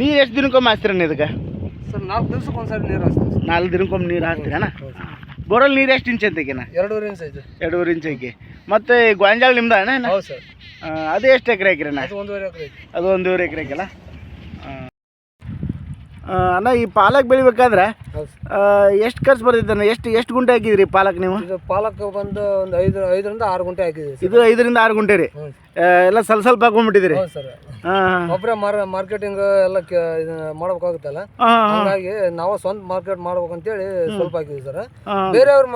ನೀರು ಎಷ್ಟು ದಿನಕ್ಕೊಮ್ಮೆ ಹಾಕ್ತೀರಣ್ಣ ಇದಕ್ಕೆ? ಸರ್ ನಾಲ್ಕು ದಿವ್ಸಕ್ಕೆ ಒಂದ್ಸರಿ ನೀರು ಹಾಸ್ತೀವಿ ಸರ್. ನಾಲ್ಕು ದಿನಕ್ಕೊಮ್ಮೆ ನೀರು ಹಾಕ್ತೀರಣ್ಣ ಬೋರಲ್ಲಿ ನೀರು ಎಷ್ಟು ಇಂಚ್ ಅಂತಕೇನ ಎರಡೂವರೆ ಇಂಚ್ ಐತೆ. ಎರಡೂವರೆ ಇಂಚ್ ಐತಿ. ಮತ್ತು ಗೋಂಜಾಳ ನಿಮ್ದ ಅಣ್ಣ ಹೌದು ಸರ್. ಅದು ಎಷ್ಟು ಎಕರೆ ಹಾಕಿರಣ್ಣ ಅದು ಒಂದೂವರೆ ಎಕರೆ ಐತೆ. ಅದು ಒಂದೂವರೆ ಎಕರೆ ಹಾಕಿಲ್ಲ ಅಣ್ಣ ಈ ಪಾಲಕ್ ಬೆಳಿಬೇಕಾದ್ರೆ ಹೌದು ಸರ್. ಎಷ್ಟು ಖರ್ಚು ಬರ್ತೈತೆ ಎಷ್ಟು ಎಷ್ಟು ಗುಂಟೆ ಹಾಕಿದ್ರಿ ಪಾಲಕ್ ನೀವು? ಇದು ಪಾಲಕ್ ಬಂದು ಒಂದು ಐದು ಐದರಿಂದ ಆರು ಗುಂಟೆ ಹಾಕಿದ್ರಿ ಸರ್. ಇದು ಐದರಿಂದ ಆರು ಗುಂಟೆ ರೀ? ಹ್ಞೂ ಎಲ್ಲ ಸ್ವಲ್ಪ ಸ್ವಲ್ಪ ಹಾಕೊಂಡ್ಬಿಟ್ಟಿದ್ದೀರಿ? ಹೌದು ಸರ್. ಹಾಂ ಒಬ್ಬರೇ ಮಾರ್ ಮಾರ್ಕೆಟಿಂಗ್ ಎಲ್ಲ ಕೆ ಮಾಡ್ಬೇಕಾಗುತ್ತಲ್ಲ? ಹಾಗಾಗಿ ಹಂಗಾಗಿ ನಾವು ಸ್ವಂತ ಮಾರ್ಕೆಟ್ ಮಾಡ್ಬೇಕಂತೇಳಿ ಸ್ವಲ್ಪ ಹಾಕಿದ್ವಿ ಸರ್. ಹಾಂ ಬೇರೆಯವ್ರ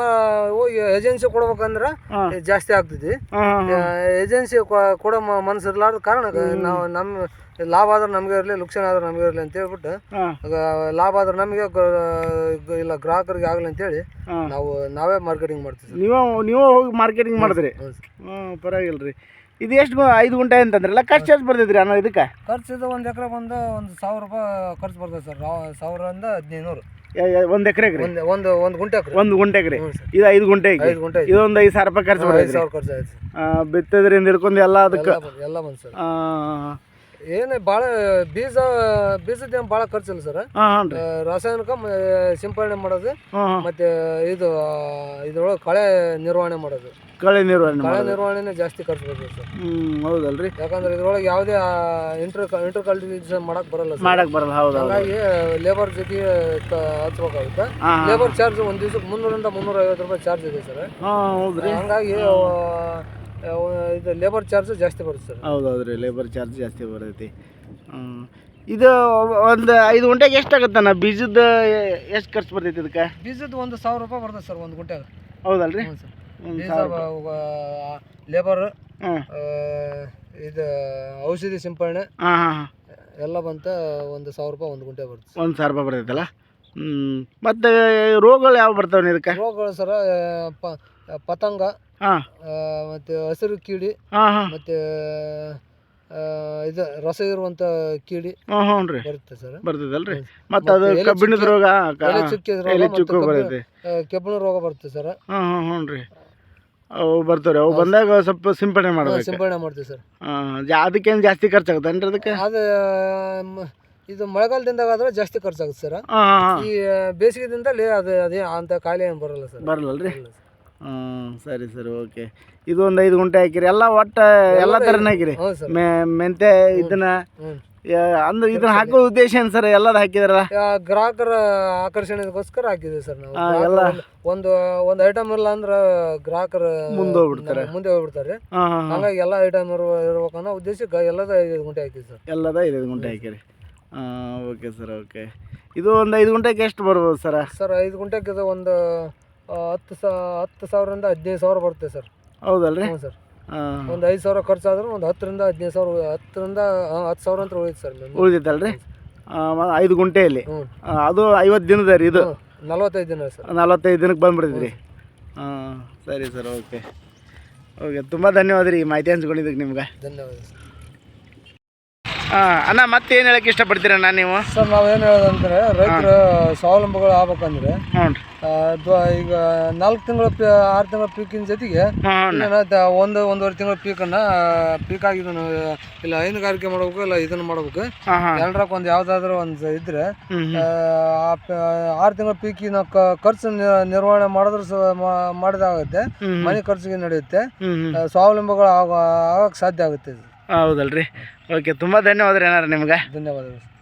ಹೋಗಿ ಏಜೆನ್ಸಿ ಕೊಡ್ಬೇಕಂದ್ರ ಹಾಂ. ಜಾಸ್ತಿ ಆಗ್ತೈತಿ. ಹಾಂ ಏಜೆನ್ಸಿ ಕೊಡೋ ಮ- ಮನ್ಸು ಇರ್ಲಾರ್ದ ಕಾರಣ ನಾವು ನಮ್ಮ ಲಾಭ ಆದ್ರೆ ನಮಗೆ ಇರಲಿ ಲುಕ್ಷಣ ಆದ್ರೆ ನಮಗೆ ಇರಲಿ ಅಂತ ಹೇಳ್ಬಿಟ್ಟು ಹಾಂ. ಆಗ ಲಾಭ ಆದ್ರೆ ನಮಗೆ ಇಲ್ಲ ಗ್ರಾಹಕರಿಗೆ ಆಗಲಿ ಅಂತೇಳಿ ಹಾಂ. ನಾವು ನಾವೇ ಮಾರ್ಕೆಟಿಂಗ್ ಮಾಡ್ತೀವಿ ಸರ್. ನೀವು ನೀವು ಹೋಗಿ ಮಾರ್ಕೆಟಿಂಗ್ ಮಾಡಿದ್ರಿ? ಹೌದು ಸರ್. ಹ್ಞೂ ಪರವಾಗಿಲ್ಲ ರೀ ಇದು ಎಷ್ಟು ಐದು ಗುಂಟೆ ಅಂತಂದ್ರಲ್ಲ ಖರ್ಚು ಎಷ್ಟು ಬರ್ತೈತ್ರಿ ಅಣ್ಣ ಇದಕ್ಕೆ? ಖರ್ಚು ಇದು ಒಂದು ಎಕರೆ ಬಂದು ಒಂದು ಸಾವಿರ ರೂಪಾಯಿ ಖರ್ಚು ಬರ್ತದೆ ಸರ್. ಸಾವಿರದಿಂದ ಹದಿನೈದು ಒಂದು ಎಕರೆಗೆ ರೀ ಒಂದು ಒಂದು ಒಂದು ಗುಂಟೆ ಒಂದು ಗುಂಟೆಗೆ ರೀ ಇದು ಐದು ಗುಂಟೆ ಐತಿ ಐದು ಗುಂಟೆ. ಇದೊಂದು ಐದು ಸಾವಿರ ರೂಪಾಯಿ ಖರ್ಚು ಬರ್ತೈತೆ ಸಾವಿರ ಖರ್ಚು ಆಯ್ತು ಬಿತ್ತದ್ರಿಂದ ಹಿಡ್ಕೊಂಡು ಎಲ್ಲ ಅದಕ್ಕೆ ಎಲ್ಲ ಬಂದು ಸರ್. ಏನು ಭಾಳ ಬೀಜ ಬೀಜದ ಏನು ಭಾಳ ಖರ್ಚಿಲ್ಲ ಸರ್. ಹಾಂ ರೀ. ರಾಸಾಯನಿಕ ಮ- ಸಿಂಪಡಣೆ ಮಾಡೋದು ಹಾಂ ಹಾಂ. ಮತ್ತೆ ಇದು ಇದ್ರೊಳಗೆ ಕಳೆ ನಿರ್ವಹಣೆ ಮಾಡೋದು. ಕಳೆ ನಿರ್ವಹಣೆ ಕಳೆ ಮಾಡೋದು. ನಿರ್ವಹಣೆನೇ ಜಾಸ್ತಿ ಖರ್ಚು ಬರ್ತದೆ ಸರ್. ಹೌದಲ್ರಿ. ಯಾಕಂದ್ರೆ ಇದ್ರೊಳಗೆ ಯಾವುದೇ ಇಂಟರ್ ಇಂಟರ್ ಕಲ್ಟಿವೇಶನ್ ಮಾಡಕ್ ಬರಲ್ಲ ಸರ್. ಮಾಡಕ್ ಬರಲ್ಲ ಹೌದು ಹೌದು ಹಾಗಾಗಿ ಲೇಬರ್ ಜೊತೆ ಹಚ್ಬೇಕಾಗುತ್ತೆ. ಹಾಂ ಲೇಬರ್ ಚಾರ್ಜ್ ಒಂದು ದಿವಸಕ್ಕೆ ಮುನ್ನೂರಿಂದ ಮುನ್ನೂರ ಐವತ್ತು ರೂಪಾಯಿ ಚಾರ್ಜ್ ಇದೆ ಸರ್. ಹಾಂ ಹೌದ್ರಿ. ಹಂಗಾಗಿ ಆ, ಇದು ಲೇಬರ್ ಚಾರ್ಜ್ ಜಾಸ್ತಿ ಬರುತ್ತೆ ಸರ್. ಹೌದು ಹೌದು ರೀ ಲೇಬರ್ ಚಾರ್ಜ್ ಜಾಸ್ತಿ ಬರ್ತೈತಿ ಇದು ಒಂದು ಐದು ಗುಂಟೆಗೆ ಎಷ್ಟು ಆಗುತ್ತಣ್ಣ ಬೀಜದ ಎಷ್ಟು ಖರ್ಚು ಬರ್ತೈತಿ ಇದಕ್ಕೆ? ಬೀಜದ ಒಂದು ಸಾವಿರ ರೂಪಾಯಿ ಬರ್ತದೆ ಸರ್ ಒಂದು ಗುಂಟೆಗೆ. ಹೌದಲ್ರಿ? ರೀ ಸರ್. ಬೀಜ ಲೇಬರ್ ಇದು ಔಷಧಿ ಸಿಂಪಡಣೆ ಹಾಂ ಹಾಂ ಹಾಂ. ಎಲ್ಲ ಬಂತ ಒಂದು ಸಾವಿರ ರೂಪಾಯಿ ಒಂದು ಗುಂಟೆ ಬರುತ್ತೆ. ಒಂದು ಸಾವಿರ ರೂಪಾಯಿ ಬರ್ತೈತಲ್ಲ ಹ್ಞೂ ಮತ್ತು ರೋಗಗಳು ಯಾವ ಬರ್ತಾವೆ ಇದಕ್ಕೆ? ರೋಗಗಳು ಸರ ಪ- ಪತಂಗ ಹಾಂ. ಆ, ಮತ್ತೆ ಹಸಿರು ಕೀಡಿ ಹಾಂ ಹಾಂ. ಮತ್ತೆ ಆ, ಇದು ರಸ ಇರುವಂತ ಕೀಡಿ ಹ್ಞೂ ಹ್ಞೂ ರೀ. ಬರುತ್ತೆ ಸರ್. ಬರ್ತದಲ್ರಿ. ಮತ್ತೆ ಅದು ಮತ್ತೆ ಎಲೆ ಕಬ್ಬಿಣದ ಚುಕ್ಕೆ- ರೋಗ ಎಲೆ ಚುಕ್ಕೆ ರೋಗ ಎಲೆ ಮತ್ತೆ ಚುಕ್ಕು ಕಬ್ಬು- ಬರ್ತೈತಿ. ಆ, ಕೆಬ್ಬಣ ರೋಗ ಬರುತ್ತೆ ಸರ್. ಹ್ಞೂ ರೀ. ಅವು ಬರ್ತಾರೆ ಅವು ಬಂದಾಗ ಸ್ವಲ್ಪ ಸಿಂಪಡಣೆ ಮಾಡ್ಬೇಕು. ಸಿಂಪಡಣೆ ಮಾಡ್ತೀವಿ ಸರ್. ಹಾಂ ಜಾ ಅದಕ್ಕೇನು ಜಾಸ್ತಿ ಖರ್ಚಾಗುತ್ತೇನ್ರಿ ಅದಕ್ಕೆ? ಅದು ಮ- ಇದು ಮಳೆಗಾಲದಿಂದ ಆದ್ರೆ ಜಾಸ್ತಿ ಖರ್ಚಾಗುತ್ತೆ ಸರ್. ಹಾಂ ಈ ಬೇಸಿಗೆದಿಂದಲೇ ಅದು ಅದೇ ಅಂತ ಕಾಯಿಲೆ ಏನು ಬರಲ್ಲ ಸರ್. ಬರಲ್ಲ ರೀ ಸರ್. ಹಾಂ ಸರಿ ಸರಿ ಓಕೆ. ಇದು ಒಂದು ಐದು ಗುಂಟೆ ಹಾಕಿರಿ. ಎಲ್ಲ ಒಟ್ಟು ಎಲ್ಲ ಥರನೇ ಹಾಕಿರಿ. ಹೌದು ಸರ್. ಮೆ ಮೆಂತೆ ಇದನ್ನ ಹ್ಞೂ. ಯಾ- ಅಂದ್ರೆ ಇದನ್ನ ಹಾಕೋ ಉದ್ದೇಶ ಏನು ಸರ್? ಎಲ್ಲದ ಹಾಕಿದಾರಲ್ಲ? ಆ, ಗ್ರಾಹಕರ ಆಕರ್ಷಣೆಗೋಸ್ಕರ ಹಾಕಿದ್ವಿ ಸರ್ ನಾವು. ಆ, ಎಲ್ಲ- ಒಂದು- ಒಂದು ಒಂದು ಐಟಮ್ ಇಲ್ಲ ಅಂದ್ರೆ ಗ್ರಾಹಕರ ಮುಂದೆ ಹೋಗ್ಬಿಡ್ತಾರೆ. ನಮ್ಮ ಮುಂದೆ ಹೋಗ್ಬಿಡ್ತಾರೆ. ಹಾಂ ಹಾಂ ಹಾಂ. ಹಂಗಾಗಿ ಎಲ್ಲ ಐಟಮ್ ಇರ್ಬೇಕನ್ನೋ ಉದ್ದೇಶಕ್ಕೆ ಎಲ್ಲದ ಐದು ಗುಂಟೆ ಹಾಕಿದ್ವಿ ಸರ್. ಎಲ್ಲದ ಐದು ಗುಂಟೆ ಹಾಕಿರಿ. ಹಾಂ ಓಕೆ ಸರ್ ಓಕೆ. ಇದು ಒಂದು ಐದು ಗುಂಟೆಗೆ ಎಷ್ಟು ಬರ್ಬೋದು ಸರ? ಸರ್ ಐದು ಗುಂಟೆಗೆ ಇದು ಒಂದು ಹತ್ತು ಸಾ ಹತ್ತು ಸಾವಿರದಿಂದ ಹದಿನೈದು ಸಾವಿರ ಬರುತ್ತೆ ಸರ್. ಹೌದಲ್ರಿ? ಹ್ಞೂ ಸರ್. ಹಾಂ. ಒಂದು ಐದು ಸಾವಿರ ಖರ್ಚಾದ್ರೂ ಒಂದು ಹತ್ತರಿಂದ ಹದಿನೈದು ಸಾವಿರ ಹತ್ತರಿಂದ ಆ, ಹತ್ತು ಸಾವಿರ ಅಂತ ಉಳಿಯುತ್ತೆ ಸರ್ ನಿಮ್ಗೆ. ರೀ ಐದು ಗುಂಟೆಯಲ್ಲಿ? ಹ್ಞೂ. ಆ, ಅದು ಐವತ್ತು ದಿನದ ರೀ ಇದು? ಹ್ಞೂ ನಲವತ್ತೈದು ದಿನ ಸರ್. ನಲವತ್ತೈದು ದಿನಕ್ಕೆ ಬಂದ್ಬಿಡ್ತೀರಿ ಹಾಂ ಸರಿ ಸರ್ ಓಕೆ. ಓಕೆ ತುಂಬ ಧನ್ಯವಾದ ರೀ ಈ ಮಾಹಿತಿ ಹಂಚ್ಕೊಂಡಿದ್ದಕ್ಕೆ ನಿಮ್ಗೆ. ಧನ್ಯವಾದ ಸರ್. ಅಣ್ಣ ಮತ್ತೇನು ಹೇಳಕ್ಕೆ ಇಷ್ಟಪಡ್ತೀರಣ್ಣ ನೀವು? ಸರ್ ನಾವೇನು ಹೇಳೋದಂದ್ರೆ ರೈತರ ಸ್ವಾವಲಂಬಿಗಳು ಆಗ್ಬೇಕಂದ್ರೆ ಈಗ ನಾಲ್ಕು ತಿಂಗಳ ಆರು ತಿಂಗಳ ಪೀಕಿನ ಜೊತೆಗೆ ಒಂದು ಒಂದೂವರೆ ತಿಂಗಳ ಪೀಕನ್ನ ಪೀಕ್ ಆಗಿ ಇಲ್ಲ ಹೈನುಗಾರಿಕೆ ಮಾಡ್ಬೇಕು ಇಲ್ಲ ಇದನ್ನ ಮಾಡ್ಬೇಕು. ಹಾಂ ಒಂದ್ ಯಾವ್ದಾದ್ರು ಒಂದು ಇದ್ರೆ ಆರು ತಿಂಗಳ ಪೀಕಿನ ಖರ್ಚು ನಿರ್ವಹಣೆ ಮಾಡಿದ್ರು ಮಾಡಿದಾಗುತ್ತೆ. ಮನೆ ಖರ್ಚಿಗೆ ನಡೆಯುತ್ತೆ. ಸ್ವಾವಲಂಬಿಗಳು ಆಗ ಆಗಕ್ಕೆ ಸಾಧ್ಯ ಆಗುತ್ತೆ. ಇದು ಹೌದಲ್ರಿ. ಓಕೆ ತುಂಬ ಧನ್ಯವಾದ ರೀ ಏನಾರ ನಿಮ್ಗೆ. ಧನ್ಯವಾದಗಳು.